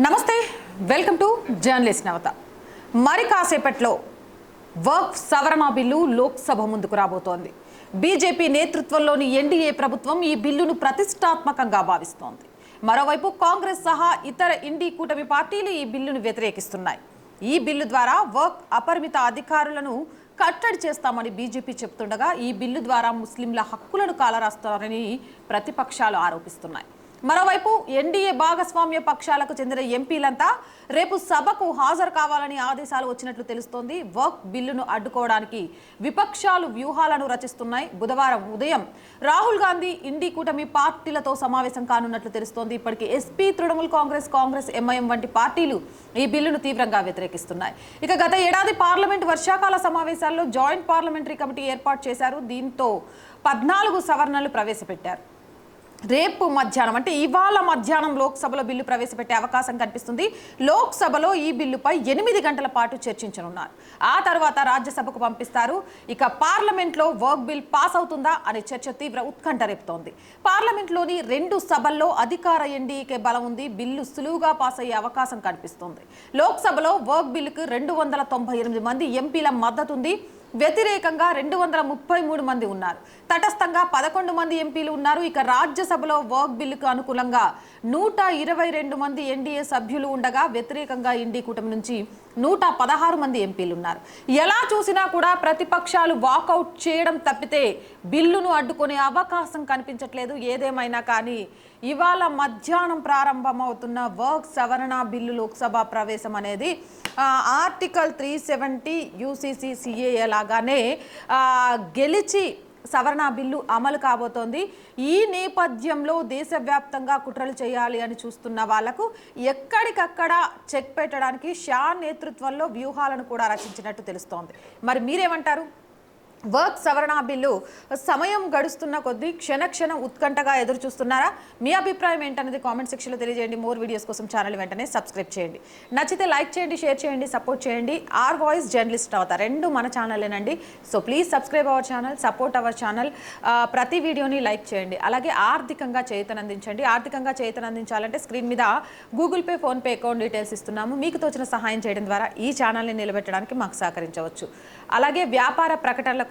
నమస్తే welcome to journalist నవత. మరి కాసేపట్లో వర్క్ సవరణ బిల్లు లోక్సభ ముందుకు రాబోతోంది. బీజేపీ నేతృత్వంలోని ఎన్డీఏ ప్రభుత్వం ఈ బిల్లును ప్రతిష్టాత్మకంగా భావిస్తోంది. మరోవైపు కాంగ్రెస్ సహా ఇతర ఇండి కూటమి పార్టీలు ఈ బిల్లును వ్యతిరేకిస్తున్నాయి. ఈ బిల్లు ద్వారా వర్క్ అపరిమిత అధికారులను కట్టడి చేస్తామని బీజేపీ చెప్తుండగా ఈ బిల్లు ద్వారా ముస్లింల హక్కులను కాలరాస్తారని ప్రతిపక్షాలు ఆరోపిస్తున్నాయి. మరోవైపు ఎన్డీఏ భాగస్వామ్య పక్షాలకు చెందిన ఎంపీలంతా రేపు సభకు హాజరు కావాలని ఆదేశాలు వచ్చినట్లు తెలుస్తోంది. వర్క్ బిల్లును అడ్డుకోవడానికి విపక్షాలు వ్యూహాలను రచిస్తున్నాయి. బుధవారం ఉదయం రాహుల్ గాంధీ ఇండి కూటమి పార్టీలతో సమావేశం కానున్నట్లు తెలుస్తోంది. ఇప్పటికే ఎస్పీ తృణమూల్ కాంగ్రెస్ కాంగ్రెస్ ఎంఐఎం వంటి పార్టీలు ఈ బిల్లును తీవ్రంగా వ్యతిరేకిస్తున్నాయి. ఇక గత ఏడాది పార్లమెంట్ వర్షాకాల సమావేశాల్లో జాయింట్ పార్లమెంటరీ కమిటీ ఏర్పాటు చేశారు. దీంతో పద్నాలుగు సవరణలు ప్రవేశపెట్టారు. రేపు మధ్యాహ్నం అంటే ఇవాళ మధ్యాహ్నం లోక్సభలో బిల్లు ప్రవేశపెట్టే అవకాశం కనిపిస్తుంది. లోక్సభలో ఈ బిల్లుపై ఎనిమిది గంటల పాటు చర్చించనున్నారు. ఆ తర్వాత రాజ్యసభకు పంపిస్తారు. ఇక పార్లమెంట్లో వర్క్ బిల్ పాస్ అవుతుందా అనే చర్చ తీవ్ర ఉత్కంఠ రేపుతోంది. పార్లమెంట్లోని రెండు సభల్లో అధికార ఎన్డీకే బలం ఉంది. బిల్లు సులువుగా పాస్ అయ్యే అవకాశం కనిపిస్తుంది. లోక్సభలో వర్క్ బిల్లుకు రెండు వందల తొంభై ఎనిమిది మంది ఎంపీల మద్దతు ఉంది. వ్యతిరేకంగా రెండు వందల ముప్పై మూడు మంది ఉన్నారు. తటస్థంగా పదకొండు మంది ఎంపీలు ఉన్నారు. ఇక రాజ్యసభలో వర్క్ బిల్లుకు అనుకూలంగా నూట ఇరవై రెండు మంది ఎన్డీఏ సభ్యులు ఉండగా వ్యతిరేకంగా ఎన్డీ కూటమి నుంచి నూట పదహారు మంది ఎంపీలు ఉన్నారు ఎలా చూసినా కూడా ప్రతిపక్షాలు వాకౌట్ చేయడం తప్పితే బిల్లును అడ్డుకునే అవకాశం కనిపించట్లేదు. ఏదేమైనా కానీ ఇవాళ మధ్యాహ్నం ప్రారంభమవుతున్న వర్క్ సవరణ బిల్లు లోక్సభ ప్రవేశం అనేది article three seventy UCC CAA లాగానే గెలిచి సవరణ బిల్లు అమలు కాబోతోంది. ఈ నేపథ్యంలో దేశవ్యాప్తంగా కుట్రలు చేయాలి అని చూస్తున్న వాళ్ళకు ఎక్కడికక్కడ చెక్ పెట్టడానికి షా నేతృత్వంలో వ్యూహాలను కూడా రచించినట్టు తెలుస్తోంది. మరి మీరేమంటారు? వర్క్ సవరణ బిల్లు సమయం గడుస్తున్న కొద్దీ క్షణ క్షణం ఉత్కంఠగా ఎదురు చూస్తున్నారా మీ అభిప్రాయం ఏంటనేది కామెంట్ సెక్షన్లో తెలియజేయండి. మోర్ వీడియోస్ కోసం ఛానల్ వెంటనే సబ్స్క్రైబ్ చేయండి. నచ్చితే లైక్ చేయండి షేర్ చేయండి సపోర్ట్ చేయండి. ఆర్ వాయిస్ జర్నలిస్ట్ అవుతా రెండు మన ఛానలేనండి so please subscribe our channel support our channel ప్రతి వీడియోని లైక్ చేయండి. అలాగే ఆర్థికంగా చేతనందించండి. ఆర్థికంగా చేతనందించాలంటే స్క్రీన్ మీద Google Pay PhonePe account details ఇస్తున్నాము. మీకు తోచిన సహాయం చేయడం ద్వారా ఈ ఛానల్ని నిలబెట్టడానికి మాకు సహకరించవచ్చు. అలాగే వ్యాపార ప్రకటనలకు